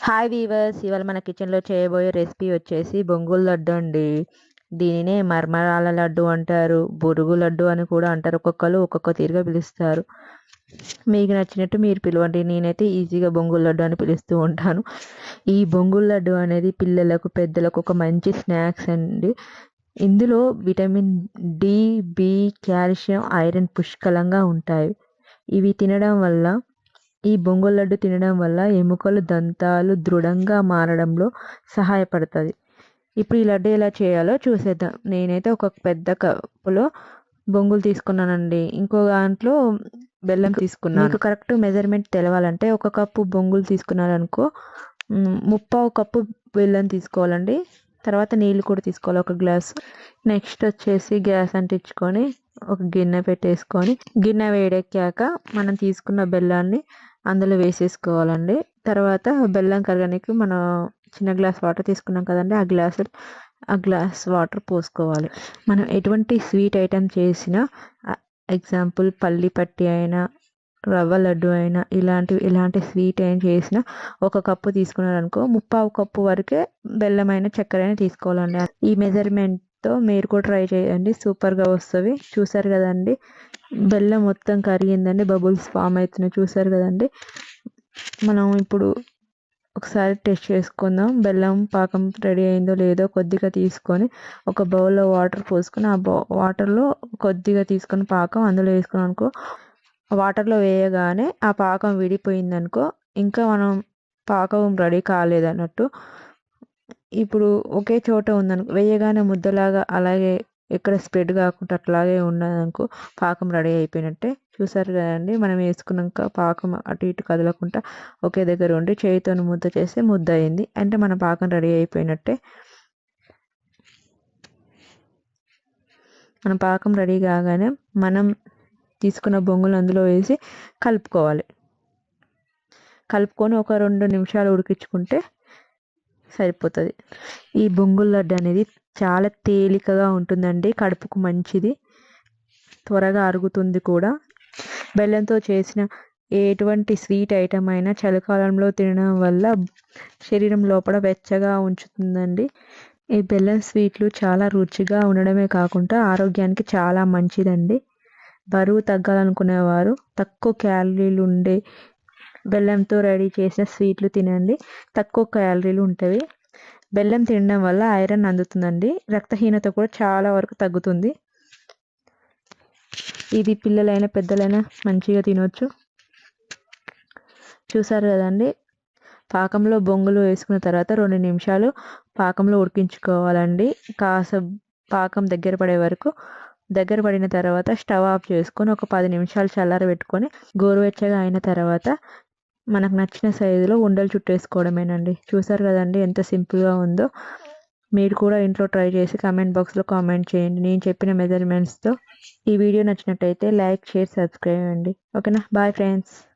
Hi weavers ఇవాళ మన కిచెన్లో చేయబోయే రెసిపీ వచ్చేసి బొంగుల లడ్డు అండి. దీనినే మర్మరాల లడ్డు అంటారు బురుగు లడ్డు అని కూడా అంటారు. ఒక్కొక్కరు ఒక్కొక్క తీరుగా పిలుస్తారు. మీకు నచ్చినట్టు మీరు పిలవండి. నేనైతే ఈజీగా బొంగుల లడ్డు అని పిలుస్తూ ఉంటాను. ఈ బొంగుల లడ్డు అనేది పిల్లలకు పెద్దలకు ఒక మంచి స్నాక్స్ అండి. ఇందులో vitamin D B calcium iron పుష్కలంగా ఉంటాయి. ఇవి తినడం వల్ల ఈ బొంగుల లడ్డు తినడం వల్ల ఎముకలు దంతాలు దృఢంగా మారడంలో సహాయపడుతుంది. ఇప్పుడు ఈ లడ్డు ఎలా చేయాలో చూసేద్దాం. నేనైతే ఒక పెద్ద కప్పులో బొంగులు తీసుకున్నానండి. ఇంకో దాంట్లో బెల్లం తీసుకున్నాను. మీకు కరెక్ట్ మెజర్మెంట్ తెలవాలంటే ఒక కప్పు బొంగులు తీసుకున్నారనుకో ముప్పావు కప్పు బెల్లం తీసుకోవాలండి. తర్వాత నీళ్ళు కూడా తీసుకోవాలి. ఒక గ్లాస్. నెక్స్ట్ వచ్చేసి గ్యాస్ అంటించుకొని ఒక గిన్నె పెట్టేసుకొని గిన్నె వేడెక్కాక మనం తీసుకున్న బెల్లాన్ని అందులో వేసేసుకోవాలండి. తర్వాత బెల్లం కరగడానికి మనం చిన్న గ్లాస్ వాటర్ తీసుకున్నాం కదండి. ఆ గ్లాస్ ఆ గ్లాస్ వాటర్ పోసుకోవాలి. మనం ఎటువంటి స్వీట్ ఐటెం చేసినా ఎగ్జాంపుల్ పల్లి పట్టి అయినా రవ్వ లడ్డు అయినా ఇలాంటివి ఇలాంటి స్వీట్ ఏం చేసినా ఒక కప్పు తీసుకున్నారనుకో ముప్పావు కప్పు వరకే బెల్లమైన చక్కెర అయినా తీసుకోవాలండి. ఈ మెజర్మెంట్తో మీరు కూడా ట్రై చేయండి. సూపర్గా వస్తుంది. చూసారు కదండి? బెల్లం మొత్తం కరిగిందండి. బబుల్స్ ఫామ్ అవుతున్నాయి. చూసారు కదండి? మనం ఇప్పుడు ఒకసారి టెస్ట్ చేసుకుందాం. బెల్లం పాకం రెడీ అయిందో లేదో కొద్దిగా తీసుకొని ఒక బౌల్లో వాటర్ పోసుకొని ఆ బౌ వాటర్లో కొద్దిగా తీసుకొని పాకం అందులో వేసుకున్నాం అనుకో వాటర్లో వేయగానే ఆ పాకం విడిపోయిందనుకో ఇంకా మనం పాకం రెడీ కాలేదన్నట్టు. ఇప్పుడు ఒకే చోట ఉందనుకో వేయగానే ముద్దలాగా అలాగే ఎక్కడ స్ప్రెడ్ కాకుండా అట్లాగే ఉన్నదనుకో పాకం రెడీ అయిపోయినట్టే. చూసారు కదండి మనం వేసుకున్నాక పాకం అటు ఇటు కదలకుండా ఒకే దగ్గర ఉండి చేయితో ముద్ద చేస్తే ముద్ద అయింది. అంటే మన పాకం రెడీ అయిపోయినట్టే. మన పాకం రెడీ కాగానే మనం తీసుకున్న బొంగులు అందులో వేసి కలుపుకోవాలి. కలుపుకొని ఒక రెండు నిమిషాలు ఉడికించుకుంటే సరిపోతుంది. ఈ బొంగుల లడ్డు అనేది చాలా తేలికగా ఉంటుందండి కడుపుకు మంచిది త్వరగా అరుగుతుంది కూడా. బెల్లంతో చేసిన ఎటువంటి స్వీట్ ఐటమ్ అయినా చలికాలంలో తినడం వల్ల శరీరం లోపల వెచ్చగా ఉంచుతుందండి. ఈ బెల్లం స్వీట్లు చాలా రుచిగా ఉండడమే కాకుండా ఆరోగ్యానికి చాలా మంచిదండి. బరువు తగ్గాలనుకునేవారు. తక్కువ క్యాలరీలు ఉండే బెల్లంతో రెడీ చేసిన స్వీట్లు తినండి. తక్కువ క్యాలరీలు ఉంటాయి బెల్లం తినడం వల్ల ఐరన్ అందుతుందండి. రక్తహీనత కూడా చాలా వరకు తగ్గుతుంది. ఇది పిల్లలైనా పెద్దలైనా మంచిగా తినవచ్చు చూసారు కదండి? పాకంలో బొంగులు వేసుకున్న తర్వాత రెండు నిమిషాలు పాకంలో ఉడికించుకోవాలండి. కాస పాకం దగ్గర పడే వరకు దగ్గర పడిన తర్వాత స్టవ్ ఆఫ్ చేసుకొని ఒక పది నిమిషాలు చల్లార పెట్టుకొని గోరువెచ్చగా అయిన తర్వాత మనకు నచ్చిన సైజులో ఉండలు చుట్టేసుకోవడమేనండి. చూసారు కదండి ఎంత సింపుల్గా ఉందో. మీరు కూడా ఇంట్లో ట్రై చేసి కామెంట్ బాక్స్లో కామెంట్ చేయండి. నేను చెప్పిన మెజర్మెంట్స్తో ఈ వీడియో నచ్చినట్టయితే లైక్ షేర్ సబ్స్క్రైబ్ అండి. ఓకేనా? Bye friends.